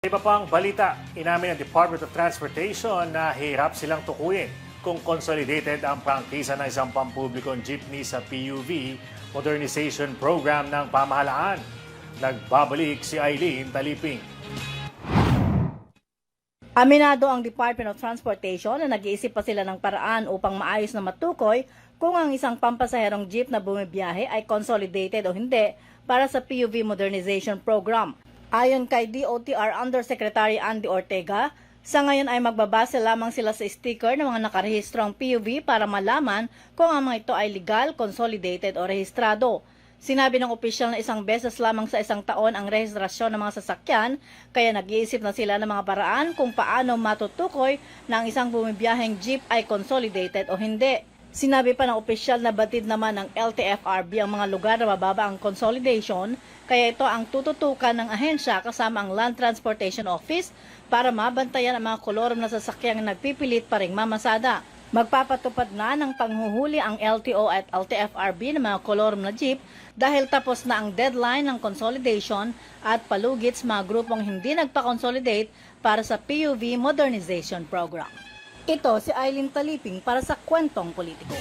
Iba pang balita, inamin ng Department of Transportation na hirap silang tukuyin kung consolidated ang prangkisa ng isang pampublikong jeepney sa PUV modernization program ng pamahalaan. Nagbabalik si Eileen Taliping. Aminado ang Department of Transportation na nag-iisip pa sila ng paraan upang maayos na matukoy kung ang isang pampasaherong jeep na bumibiyahe ay consolidated o hindi para sa PUV Modernization Program. Ayon kay DOTR Undersecretary Andy Ortega, sa ngayon ay magbabase lamang sila sa sticker ng mga nakarehistrong PUV para malaman kung ang mga ito ay legal, consolidated o rehistrado. Sinabi ng opisyal na isang beses lamang sa isang taon ang rehistrasyon ng mga sasakyan, kaya nag-iisip na sila ng mga paraan kung paano matutukoy na ang isang bumibiyaheng jeep ay consolidated o hindi. Sinabi pa ng opisyal na batid naman ng LTFRB ang mga lugar na mababa ang consolidation, kaya ito ang tututukan ng ahensya kasama ang Land Transportation Office para mabantayan ang mga kolorum na sasakyang nagpipilit pa ring mamasada. Magpapatupad na ng panghuhuli ang LTO at LTFRB ng mga kolorum na jeep dahil tapos na ang deadline ng consolidation at palugit sa mga grupong hindi nagpa-consolidate para sa PUV Modernization Program. Ito si Eileen Taliping para sa Kwentong Politiko.